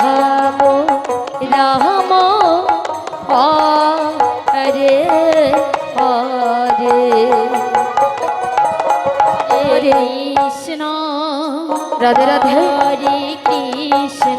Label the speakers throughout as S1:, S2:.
S1: রাম রাম হরে হরে হরে কৃষ্ণ রাধে রাধে হরে কৃষ্ণ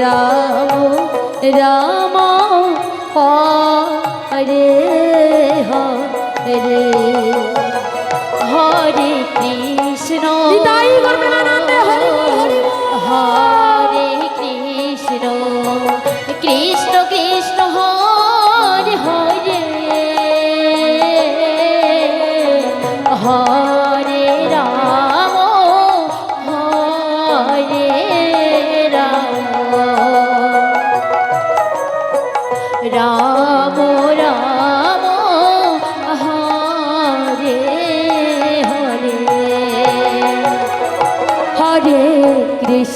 S1: রাম রাম হরে হরে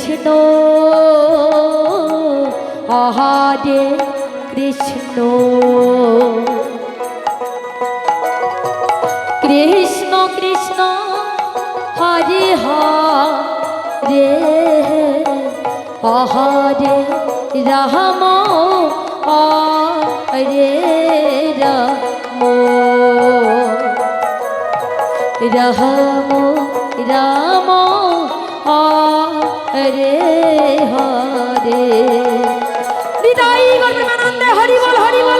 S1: কৃষ্ণ হরে কৃষ্ণ কৃষ্ণ কৃষ্ণ হরে হরে হরে রাম রে রাম রাম রাম রে হরে
S2: হৃদয় গর্বে আনন্দে